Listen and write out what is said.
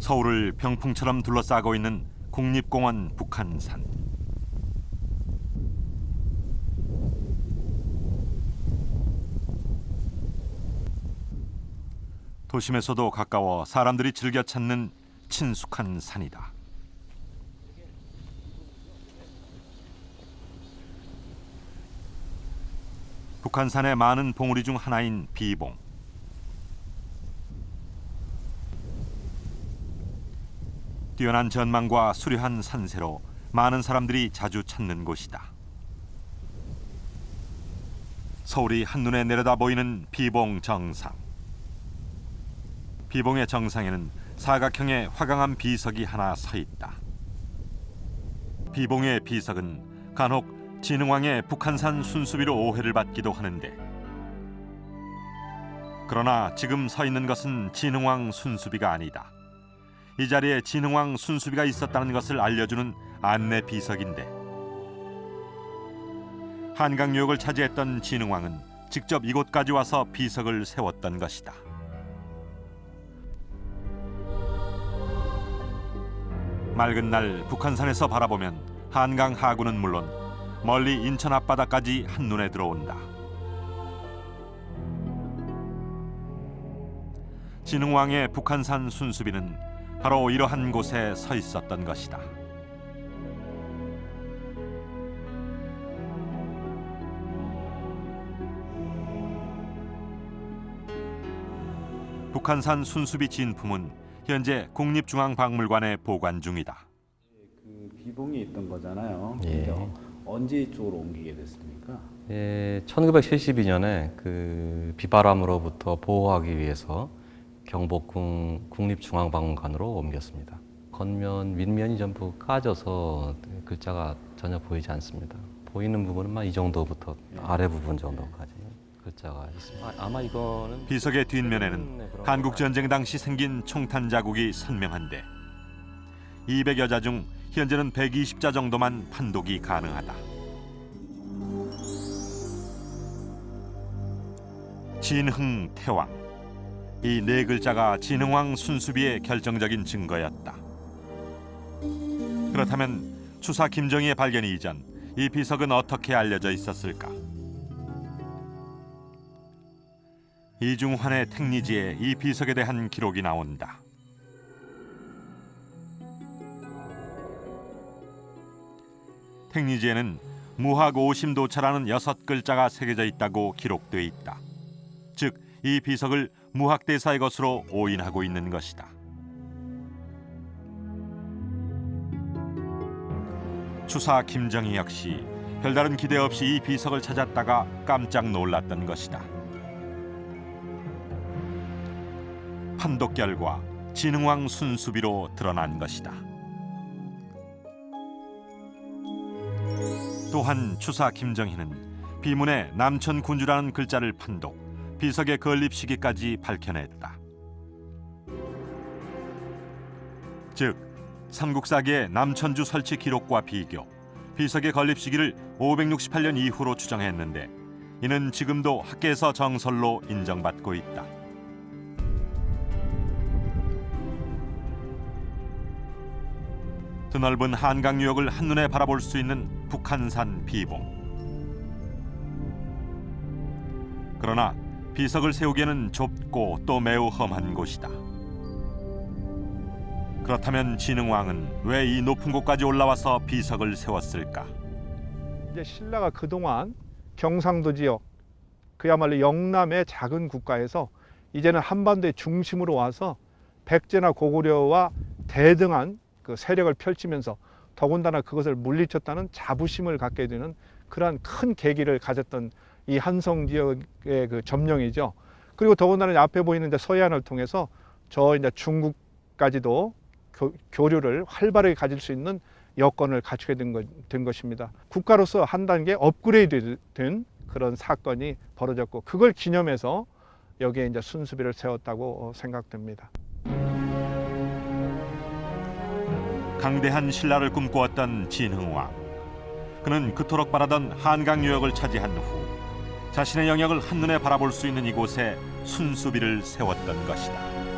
서울을 병풍처럼 둘러싸고 있는 국립공원 북한산. 도심에서도 가까워 사람들이 즐겨 찾는 친숙한 산이다. 북한산의 많은 봉우리 중 하나인 비봉. 뛰어난 전망과 수려한 산세로 많은 사람들이 자주 찾는 곳이다. 서울이 한눈에 내려다 보이는 비봉 정상. 비봉의 정상에는 사각형의 화강암 비석이 하나 서 있다. 비봉의 비석은 간혹 진흥왕의 북한산 순수비로 오해를 받기도 하는데 그러나 지금 서 있는 것은 진흥왕 순수비가 아니다. 이 자리에 진흥왕 순수비가 있었다는 것을 알려주는 안내 비석인데 한강 유역을 차지했던 진흥왕은 직접 이곳까지 와서 비석을 세웠던 것이다. 맑은 날 북한산에서 바라보면 한강 하구는 물론 멀리 인천 앞바다까지 한눈에 들어온다. 진흥왕의 북한산 순수비는 바로 이러한 곳에 서 있었던 것이다. 북한산 순수비 진품은 현재 국립중앙박물관에 보관 중이다. 그 비봉이 있던 거잖아요. 예. 언제 이쪽으로 옮기게 됐습니까? 예, 1972년에 그 비바람으로부터 보호하기 위해서 경복궁 국립중앙박물관으로 옮겼습니다. 겉면, 윗면이 전부 까져서 글자가 전혀 보이지 않습니다. 보이는 부분은 이 정도부터 아래 부분 정도까지 글자가 있습니다. 아, 아마 이거는 비석의 뒷면에는 한국 전쟁 당시 생긴 총탄 자국이 선명한데 200여 자 중 현재는 120자 정도만 판독이 가능하다. 진흥 태왕 이 네 글자가 진흥왕 순수비의 결정적인 증거였다. 그렇다면 추사 김정희의 발견 이전 이 비석은 어떻게 알려져 있었을까? 이중환의 택리지에 이 비석에 대한 기록이 나온다. 택리지에는 무학 오심도차라는 여섯 글자가 새겨져 있다고 기록돼 있다. 즉, 이 비석을 무학대사의 것으로 오인하고 있는 것이다. 추사 김정희 역시 별다른 기대 없이 이 비석을 찾았다가 깜짝 놀랐던 것이다. 판독 결과 진흥왕 순수비로 드러난 것이다. 또한 추사 김정희는 비문에 남천 군주라는 글자를 판독, 비석의 건립 시기까지 밝혀냈다. 즉 삼국사기의 남천주 설치 기록과 비교, 비석의 건립 시기를 568년 이후로 추정했는데 이는 지금도 학계에서 정설로 인정받고 있다. 드넓은 한강 유역을 한눈에 바라볼 수 있는 북한산 비봉. 그러나 비석을 세우기에는 좁고 또 매우 험한 곳이다. 그렇다면 진흥왕은 왜 이 높은 곳까지 올라와서 비석을 세웠을까? 이제 신라가 그동안 경상도 지역 그야말로 영남의 작은 국가에서 이제는 한반도의 중심으로 와서 백제나 고구려와 대등한 그 세력을 펼치면서 더군다나 그것을 물리쳤다는 자부심을 갖게 되는 그러한 큰 계기를 가졌던 이 한성 지역의 그 점령이죠. 그리고 더군다나 앞에 보이는 이제 서해안을 통해서 저 이제 중국까지도 교, 교류를 활발하게 가질 수 있는 여건을 갖추게 된, 것, 된 것입니다. 국가로서 한 단계 업그레이드 된 그런 사건이 벌어졌고 그걸 기념해서 여기에 이제 순수비를 세웠다고 어, 생각됩니다. 강대한 신라를 꿈꾸었던 진흥왕. 그는 그토록 바라던 한강 유역을 차지한 후 자신의 영역을 한눈에 바라볼 수 있는 이곳에 순수비를 세웠던 것이다.